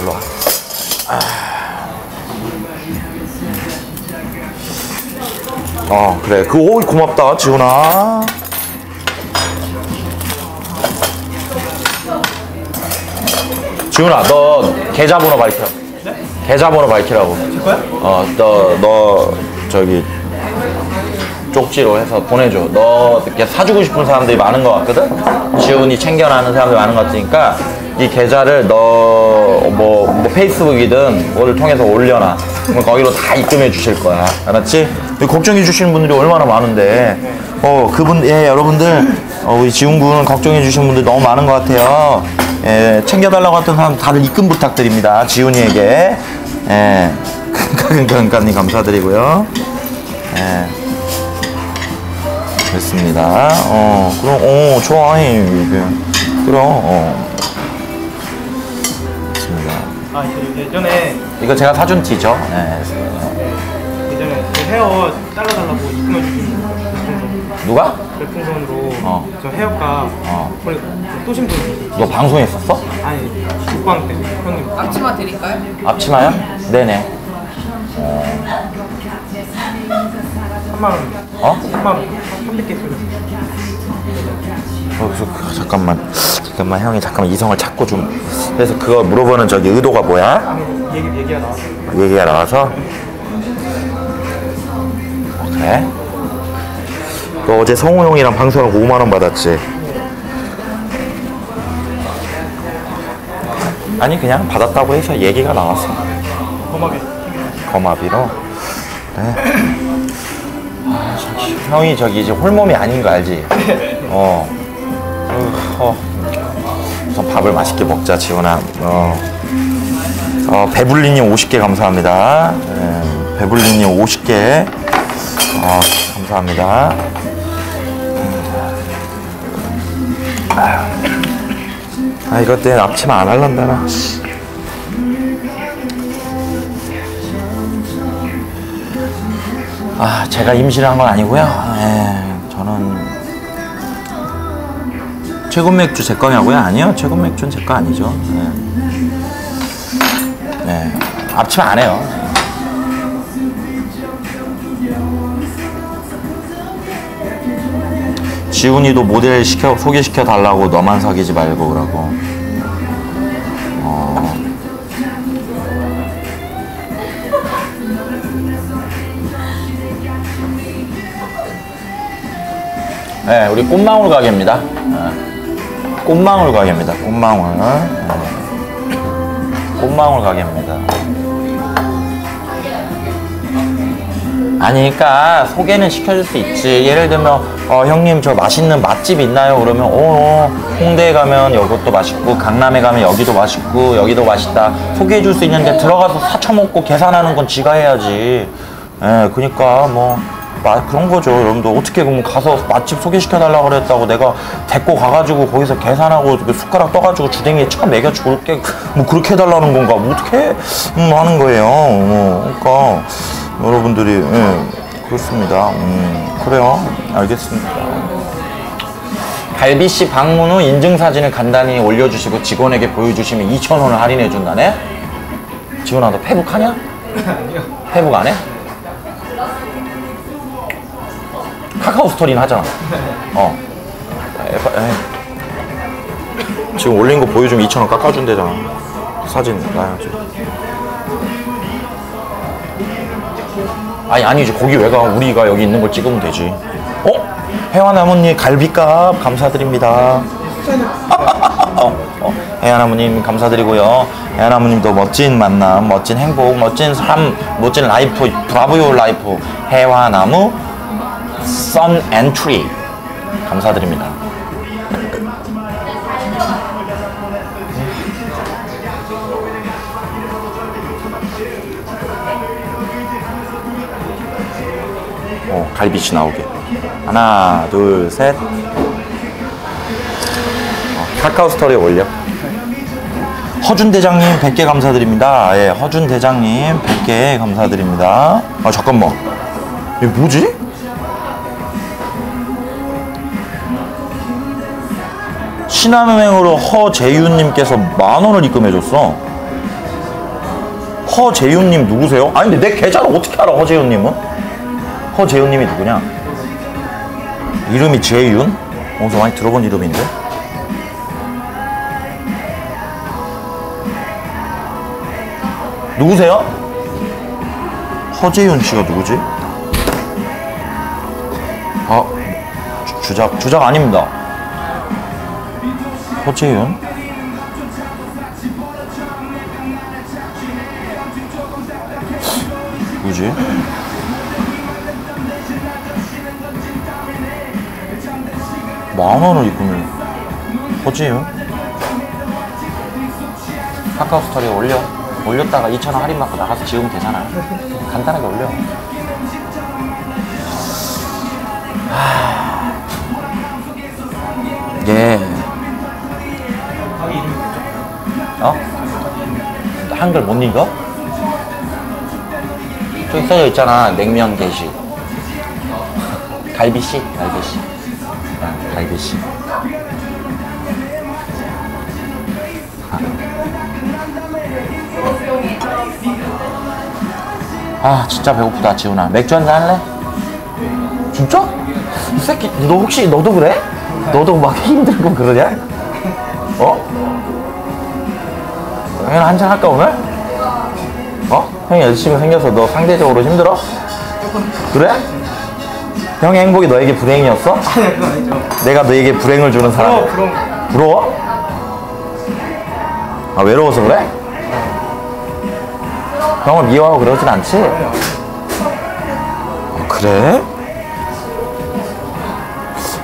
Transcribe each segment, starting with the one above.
일로 와. 어 그래. 그 오 고맙다 지훈아. 지훈아 너 계좌번호 밝혀 계좌번호 밝히라고. 어너 너 저기 쪽지로 해서 보내줘. 너 이렇게 사주고 싶은 사람들이 많은 것 같거든 지훈이 챙겨나는 사람들이 많은 것 같으니까 이 계좌를 너뭐 뭐 페이스북이든 뭐를 통해서 올려놔. 그럼 거기로 다 입금해 주실 거야. 알았지? 걱정해 주시는 분들이 얼마나 많은데. 어 그분 예 여러분들 어, 우리 지훈 군 걱정해 주시는 분들 너무 많은 것 같아요. 예 챙겨달라고 했던 사람 다들 입금 부탁드립니다. 지훈이에게. 예. 그러니까님 감사드리고요. 예 됐습니다. 어, 그럼, 어, 좋아해, 이게. 그럼, 어. 됐습니다. 아 예- 예전에 이거 제가 사준 티죠? 네. 예전에 그 헤어 잘라달라고 입금해 주신 별풍선 누가? 별풍선으로 어. 저 헤어가 어. 원래 또신 분이 너 방송했었어? 아니 국방 때 형님 앞치마 드릴까요? 앞치마요? 네네. 3만 원 어? 3만 원 300개 쓰고 어, 저, 그, 잠깐만. 잠깐만, 형이 잠깐만 이성을 찾고 좀. 그래서 그거 물어보는 저기 의도가 뭐야? 얘기 얘기가 나왔어 얘기가 나와서? 어, 그래? 너 어제 성우 형이랑 방송하고 5만원 받았지? 아니, 그냥 받았다고 해서 얘기가 나왔어. 험하게 거마비로. 네. 형이 저기 이제 홀몸이 아닌 거 알지? 어. 으, 어. 우선 밥을 맛있게 먹자, 지훈아. 어. 어, 배불리님 50개 감사합니다. 네, 배불리님 50개. 어, 감사합니다. 아, 이것 때문에 앞치마 안 할란다, 나. 아, 제가 임신을 한 건 아니고요. 예, 저는 최근 맥주 제 거냐고요? 아니요, 최근 맥주는 제 거 아니죠. 예. 네, 앞치마 안 해요. 지훈이도 모델 시켜 소개시켜 달라고 너만 사귀지 말고 그러고. 네, 우리 꽃망울 가게입니다. 네. 꽃망울 가게입니다. 꽃망울. 네. 꽃망울 가게입니다. 아니, 그러니까 소개는 시켜줄 수 있지. 예를 들면, 어, 형님 저 맛있는 맛집 있나요? 그러면, 어, 어, 홍대에 가면 이것도 맛있고, 강남에 가면 여기도 맛있고, 여기도 맛있다. 소개해줄 수 있는데 들어가서 사쳐먹고 계산하는 건 지가 해야지. 예, 그니까 뭐, 마- 그런 거죠. 여러분들 어떻게 그럼 가서 맛집 소개시켜달라고 그랬다고 내가 데리고 가가지고 거기서 계산하고 그 숟가락 떠가지고 주댕이에 쳐 매겨 줄게 뭐 그렇게 해달라는 건가 뭐 어떻게 음, 하는 거예요. 뭐, 그러니까 여러분들이 예, 그렇습니다. 음, 그래요. 알겠습니다. 갈비 씨 방문 후 인증 사진을 간단히 올려주시고 직원에게 보여주시면 2,000원을 할인해 준다네? 지훈아 너 페북 하냐? 페북 안 해? 카카오 스토리는 하잖아. 어. 에바- 에이. 지금 올린 거 보여주면 2,000원 깎아준대잖아. 사진 나야지. 아니, 아니지. 거기 왜 가? 우리가 여기 있는 걸 찍으면 되지. 어? 해화나무님 갈비값 감사드립니다. 어, 어, 해안나무님 감사드리고요. 해안나무님도 멋진 만남, 멋진 행복, 멋진 삶, 멋진 라이프, 브라보요 라이프. 해화나무 선 엔트리 감사드립니다. 어, 갈비치 나오게. 하나, 둘, 셋. 어, 카카오 스토리에 올려. 허준 대장님 100개 감사드립니다. 예, 허준 대장님 100개 감사드립니다. 아, 잠깐만. 이게 뭐지? 신한은행으로 허재윤님께서 만 원을 입금해줬어. 허재윤님 누구세요? 아니 근데 내 계좌를 어떻게 알아 허재윤님은? 허재윤님이 누구냐? 이름이 재윤? 어디서 많이 들어본 이름인데? 누구세요? 허재윤 씨가 누구지? 아, 주- 주작, 주작 아닙니다. 허재윤? 누구지? 만 원을 입금을 허재윤? 카카오 스토리에 올려. 올렸다가 2,000원 할인 받고 나가서 지우면 되잖아. 간단하게 올려. 하... 이 어? 한글 못 읽어? 저기 써져 있잖아 냉면 게시 갈비씨 갈비씨 아, 갈비씨 아 진짜 배고프다 지훈아 맥주 한잔 할래? 진짜? 이 새끼 너 혹시 너도 그래? 너도 막 힘들고 그러냐? 어? 형이 한잔 할까 오늘? 어? 형이 여자친구 생겨서 너 상대적으로 힘들어? 그래? 형의 행복이 너에게 불행이었어? 아니 그건 아니죠. 내가 너에게 불행을 주는 사람 어 그럼 부러워? 아 외로워서 그래? 형을 미워하고 그러진 않지? 어, 그래?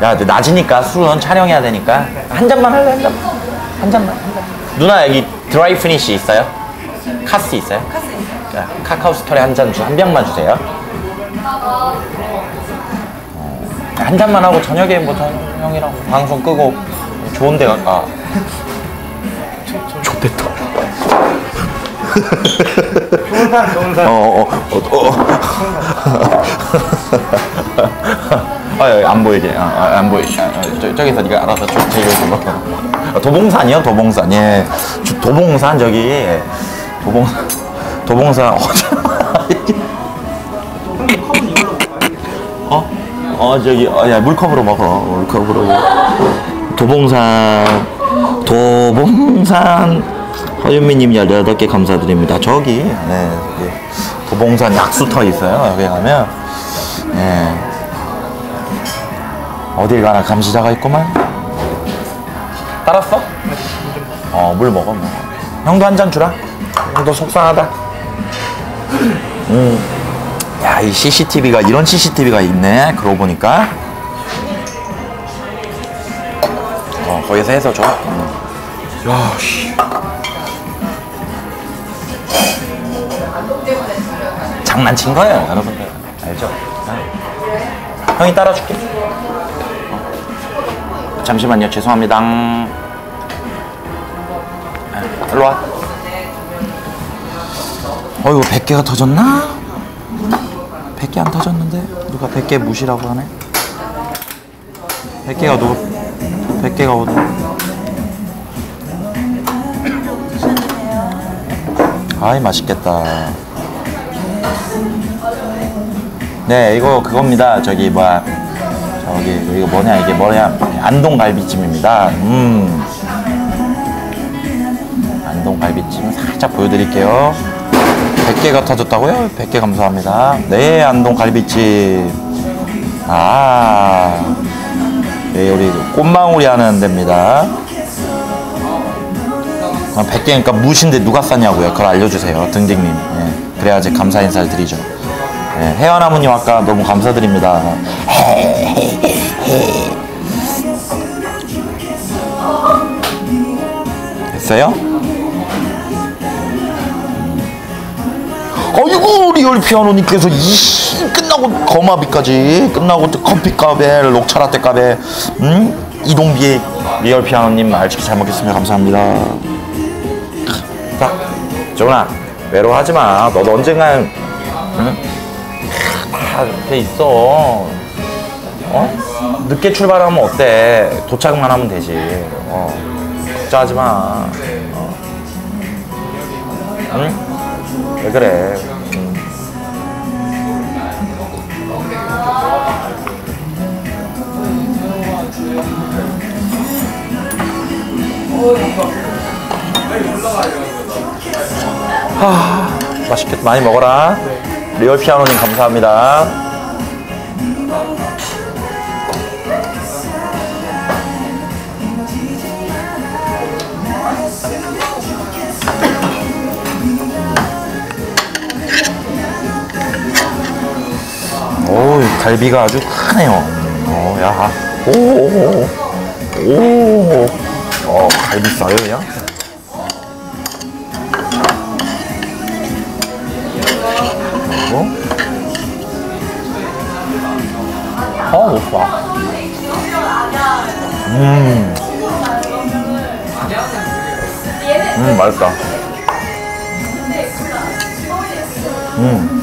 야, 낮이니까 술은 촬영해야 되니까 한 잔만 할래? 한 잔만. 한 잔만. 한 잔만. 누나 여기 드라이 피니시 있어요? 카스 있어요? 카스 있어요. 카카오 스토리 한 잔 주, 한 병만 주세요. 어, 한 잔만 하고 저녁에 뭐 저, 형이랑 방송 끄고 좋은 데 갈까? 좋겠다. 좋은 사람 좋은 어, 사람. 어, 어, 어, 어. 아, 여기 안 보이게. 아, 아, 안 보이게. 아, 아, 저, 저기서 네가 알아서 쭉 제일해주고. 아, 도봉산이요? 도봉산. 예. 주- 도봉산, 저기. 도봉산. 도봉산. 어? 어, 저기, 어, 야, 물컵으로 먹어. 물컵으로. 도봉산. 도봉산. 허윤미 님 18개 감사드립니다. 저기, 네, 저기 도봉산 약수터 있어요. 여기 가면, 예. 어딜 가나 감시자가 있구만. 따랐어? 어, 물 먹어, 뭐. 형도 한 잔 주라. 형도 속상하다. 음. 야, 이 CCTV가, 이런 CCTV가 있네. 그러고 보니까. 어, 거기서 해서 줘. 음. 야, 씨. 장난친 거예요, 여러분들. 알죠? 어? 형이 따라줄게. 어. 잠시만요, 죄송합니다. 아, 일로 와. 어이구, 100개가 터졌나? 100개 안 터졌는데? 누가 100개 무시라고 하네? 100개가 누구? 100개가 어디? 아이, 맛있겠다. 네, 이거 그겁니다. 저기 뭐야, 저기 이거 뭐냐 이게 뭐냐 안동 갈비찜입니다. 음, 안동 갈비찜 살짝 보여드릴게요. 100개가 터졌다고요? 100개 감사합니다. 네, 안동 갈비찜. 아, 네, 우리 꽃망울이 하는 데입니다. 아, 100개니까 무신데 누가 쌌냐고요? 그걸 알려주세요. 등등님. 예, 그래야지 감사 인사를 드리죠. 예, 혜연아무님 아까 너무 감사드립니다. 됐어요? 어이구 리얼 피아노님께서 이 끝나고 거마비까지 끝나고 또 커피값에 녹차라떼값에 음? 이동비에 리얼 피아노님 알치키 잘 먹겠습니다 감사합니다 자 정훈아 외로워하지 마 너도 언젠간 응? 다 이렇게 있어 어? 늦게 출발하면 어때? 도착만 하면 되지. 어. 걱정하지 마. 어. 응? 왜 그래? 응. 하, 맛있겠다. 많이 먹어라. 리얼 피아노님 감사합니다. 오, 이 갈비가 아주 크네요. 어, 야. 오, 오, 오. 오. 어, 갈비 싸요, 그냥? 어? 어, 오빠. 음. 음, 맛있다. 음.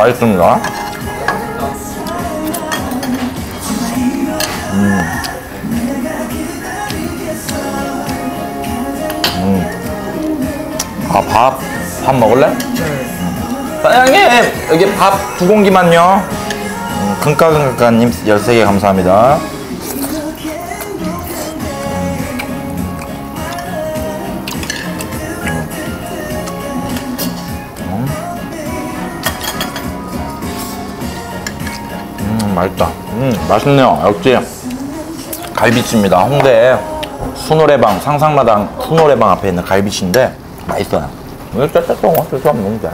맛있습니다. 아, 밥, 밥 먹을래? 음. 사장님, 여기 밥 두 공기만요. 음, 금가금가님 13개 감사합니다. 맛있다. 음, 맛있네요. 역시 갈비찜입니다. 홍대 수노래방 상상마당 수노래방 앞에 있는 갈비찜인데 맛있어요. 짜짜뽕 어쩔 수 없는 건데.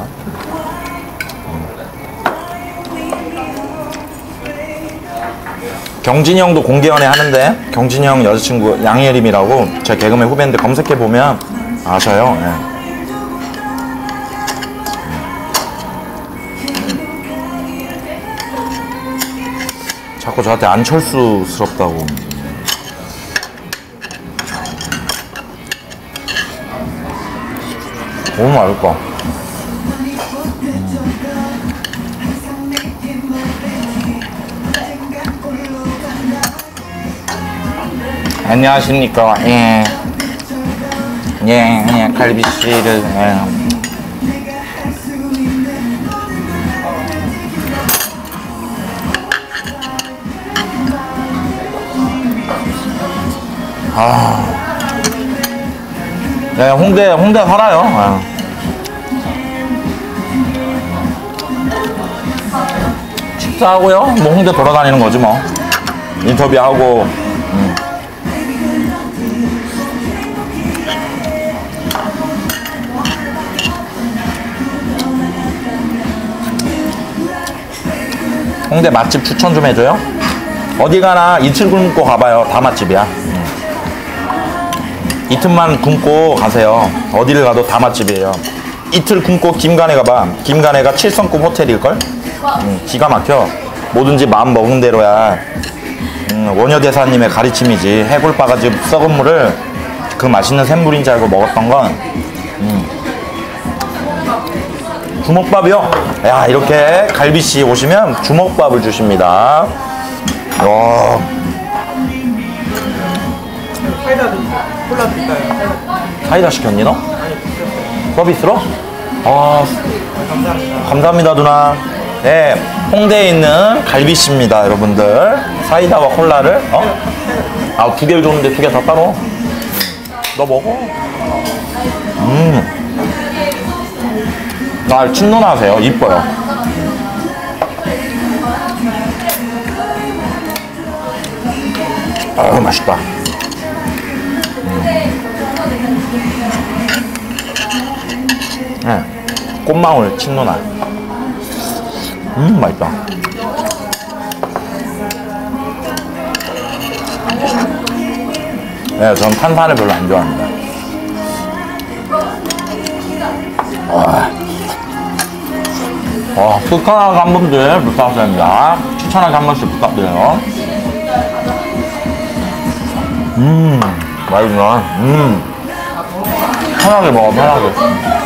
경진이 형도 공개연애 하는데 경진이 형 여자친구 양예림이라고 제 개그맨 후배인데 검색해 보면 아셔요. 예. 저한테 안철수스럽다고. 너무 맛있다. 안녕하십니까. 예. 예, 예, 갈비씨를, 예. 아. 네, 홍대, 홍대 살아요. 예. 식사하고요. 뭐 홍대 돌아다니는 거지 뭐. 인터뷰하고. 음. 홍대 맛집 추천 좀 해줘요. 어디 가나 이틀 굶고 가봐요. 다 맛집이야. 음. 이틀만 굶고 가세요. 어디를 가도 다 맛집이에요. 이틀 굶고 김간에 가봐. 김간에가 7성급 호텔일걸? 음, 기가 막혀. 뭐든지 마음 먹은 대로야. 음, 원효대사님의 가르침이지. 해골 바가지 썩은 물을 그 맛있는 샘물인 줄 알고 먹었던 건 음. 주먹밥이요. 야 이렇게 갈비씨 오시면 주먹밥을 주십니다. 와? 콜라 드릴까요? 사이다 시켰니 너? 서비스로? 아, 감사합니다. 감사합니다 누나. 네, 홍대에 있는 갈비씨입니다 여러분들. 사이다와 콜라를 어? 아두 개를 줬는데 두 개 다 따로. 너 먹어. 음. 아 침노나하세요. 이뻐요. 아 맛있다. 네, 꽃망울 침노나. 음 맛있다. 네, 전 탄산을 별로 안 좋아합니다. 와, 와 습관하게 한 분들 부탁드립니다. 추천하게 한 번씩 부탁드려요. 음, 맛있구나. 음, 편하게 먹어, 편하게.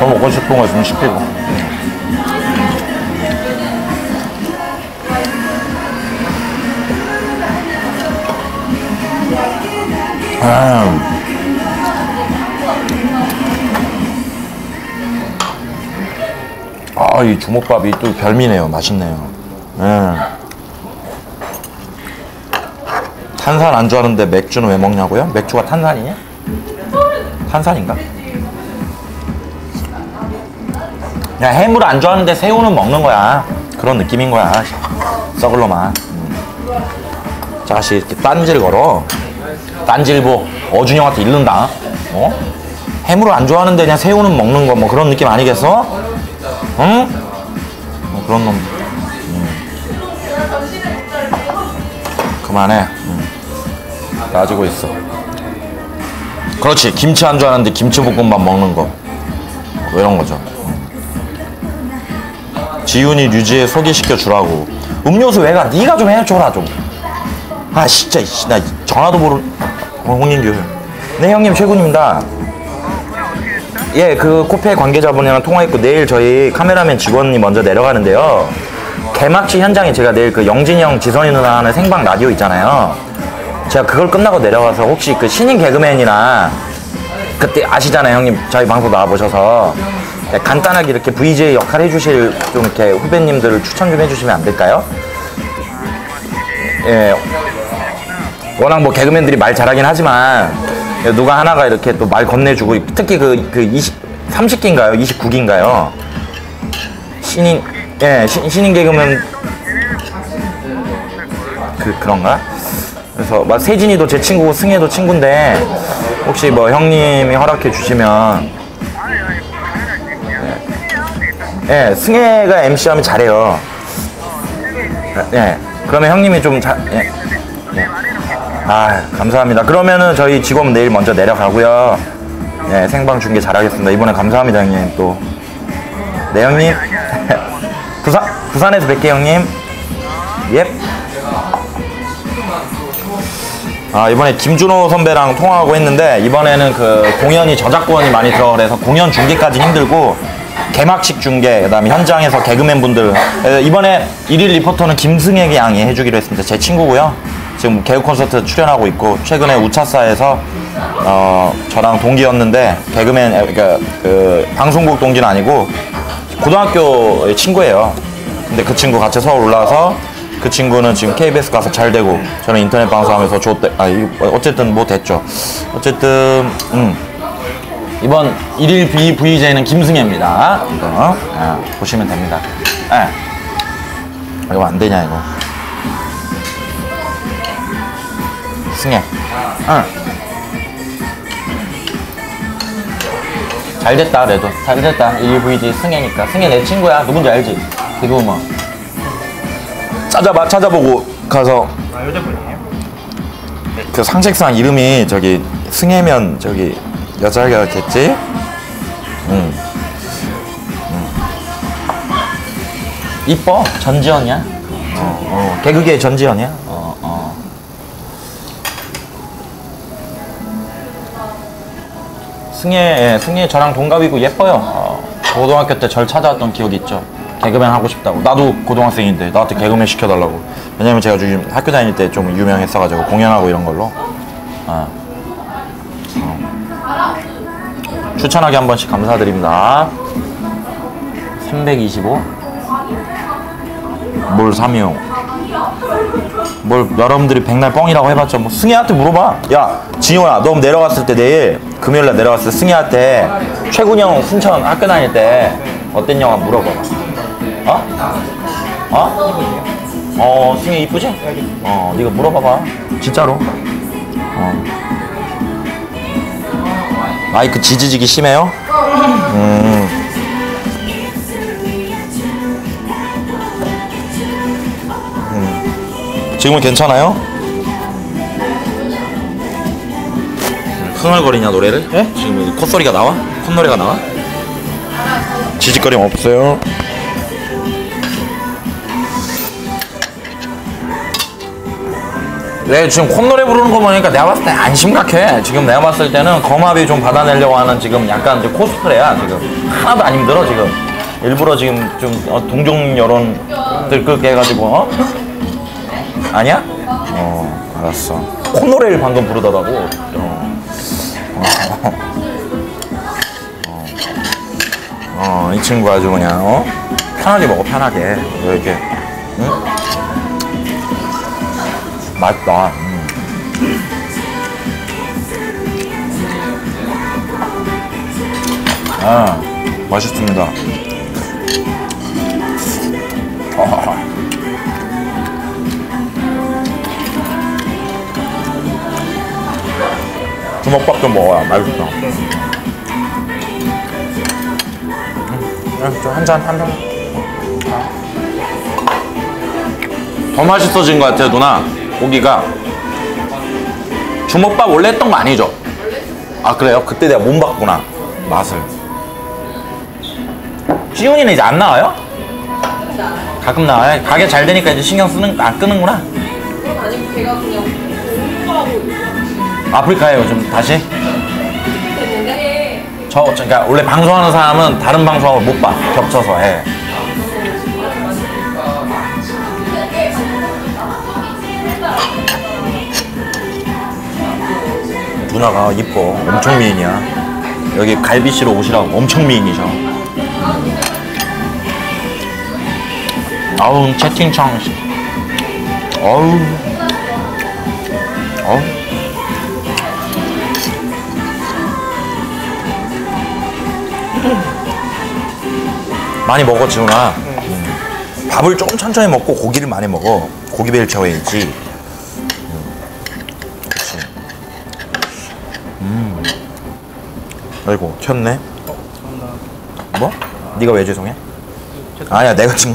더 먹고 싶은 거 있으면 시키고. 아. 아, 이 주먹밥이 또 별미네요. 맛있네요. 예. 탄산 안 좋아하는데 맥주는 왜 먹냐고요? 맥주가 탄산이냐? 탄산인가? 야, 해물 안 좋아하는데 새우는 먹는 거야. 그런 느낌인 거야. 썩을 놈아. 음. 자식 이렇게 딴지를 걸어. 딴질보 어준형한테 잃는다. 어? 해물을 안 좋아하는데 그냥 새우는 먹는 거 뭐 그런 느낌 아니겠어? 응? 뭐 그런 놈. 음. 그만해. 음. 따지고 있어. 그렇지. 김치 안 좋아하는데 김치볶음밥 먹는 거. 뭐 이런 거죠. 지훈이 류지에 소개시켜 주라고. 음료수 왜가? 네가 좀 해줘라 좀. 아 진짜 이씨, 나 전화도 모르. 어, 홍인규. 네 형님 최군입니다. 예, 그 코페 관계자분이랑 통화했고 내일 저희 카메라맨 직원이 먼저 내려가는데요. 개막식 현장에 제가 내일 그 영진이 형, 지선이 누나 하는 생방 라디오 있잖아요. 제가 그걸 끝나고 내려가서 혹시 그 신인 개그맨이나 그때 아시잖아요 형님 저희 방송 나와보셔서 네, 간단하게 이렇게 VJ 역할 해주실 좀 이렇게 후배님들을 추천 좀 해주시면 안 될까요? 예, 워낙 뭐 개그맨들이 말 잘하긴 하지만 누가 하나가 이렇게 또 말 건네주고 특히 그, 그 20, 30기인가요? 29기인가요? 신인, 예, 신, 신인 개그맨 그, 그런가? 그래서 막 세진이도 제 친구고 승혜도 친구인데 혹시 뭐 형님이 허락해 주시면 예, 예, 승혜가 MC하면 잘해요. 예, 그러면 형님이 좀 잘, 예. 예. 아, 감사합니다. 그러면은 저희 직원 내일 먼저 내려가고요. 네, 생방 중계 잘하겠습니다. 이번에 감사합니다, 형님. 또. 네, 형님. 부산, 부산에서 뵐게요, 형님. 예. 아, 이번에 김준호 선배랑 통화하고 했는데, 이번에는 그 공연이 저작권이 많이 들어 그래서 공연 중계까지 힘들고, 개막식 중계, 그 다음에 현장에서 개그맨 분들. 에, 이번에 일일 리포터는 김승혜 양이 해주기로 했습니다. 제 친구고요. 지금 개그 콘서트 출연하고 있고, 최근에 우차사에서, 어, 저랑 동기였는데, 개그맨, 에, 그러니까 그, 방송국 동기는 아니고, 고등학교 친구예요. 근데 그 친구 같이 서울 올라와서, 그 친구는 지금 KBS 가서 잘 되고, 저는 인터넷 방송하면서 좋대, 아, 이- 어쨌든 뭐 됐죠. 어쨌든, 음. 이번 일일 B VJ는 김승혜입니다. 이거 아, 보시면 됩니다. 예. 이거 안 되냐 이거. 승혜. 응. 잘 됐다 그래도 잘 됐다 일일 VJ 승혜니까 승혜 내 친구야 누군지 알지? 그리고 뭐 찾아봐 찾아보고 가서 아, 여자분이에요? 그 상식상 이름이 저기 승혜면 저기 여자겠지? 응. 응. 이뻐? 전지현이야? 어, 어. 개그계 전지현이야? 어, 어. 승혜, 예, 승혜 저랑 동갑이고 예뻐요. 어, 고등학교 때 절 찾아왔던 기억이 있죠. 개그맨 하고 싶다고. 나도 고등학생인데 나한테 개그맨 시켜달라고. 왜냐면 제가 지금 학교 다닐 때 좀 유명했어가지고 공연하고 이런 걸로. 어. 추천하기 한 번씩 감사드립니다. 325. 뭘 3이요? 뭘 여러분들이 백날 뻥이라고 해봤자 뭐 승희한테 물어봐. 야 진호야 너 내려갔을 때 내일 금요일날 내려갔을 때 승희한테 최군이 형 순천 학교 다닐 때 어땠냐 물어봐. 어? 어? 어 승희 이쁘지? 어 네가 물어봐봐. 진짜로. 어. 마이크 지지직이 심해요? 음. 음. 지금은 괜찮아요? 흥얼거리냐 노래를? 예? 지금 콧소리가 나와? 콧노래가 나와? 지직거림 없어요. 내 지금 콧노래 부르는 거 보니까 내가 봤을 때 안 심각해. 지금 내가 봤을 때는 거마비 좀 받아내려고 하는 지금 약간 이제 코스프레야 지금 하나도 안 힘들어 지금. 일부러 지금 좀 어, 동종 여론 들끓게 해가지고 어? 아니야? 어 알았어. 콧노래를 방금 부르더라고. 어. 어. 어, 이 친구 아주 그냥 어? 편하게 먹어 편하게 왜 이렇게 응? 맛있다 음. 아 맛있습니다 어. 주먹밥 좀 먹어야 맛있어 한잔 한 잔. 더 맛있어진 것 같아요 누나 고기가 주먹밥 원래 했던 거 아니죠? 아 그래요? 그때 내가 못 봤구나 맛을 시훈이는 이제 안 나와요? 가끔 나와요? 가게 잘 되니까 이제 신경 쓰는 안 끄는구나 아니고 걔가 그냥 공부하고 아프리카에 요즘 다시 저 그러니까 원래 방송하는 사람은 다른 방송하고 못봐 겹쳐서 해 누나가 이뻐. 엄청 미인이야. 여기 갈비씨로 오시라고. 엄청 미인이셔. 아우 채팅창. 씨. 어우. 어우. 많이 먹어 지훈아 음. 밥을 조금 천천히 먹고 고기를 많이 먹어. 고기 배일 채워야지 음. 그렇지 음 아이고 켰네 뭐? 네가 왜 죄송해? 아니야 내가 지금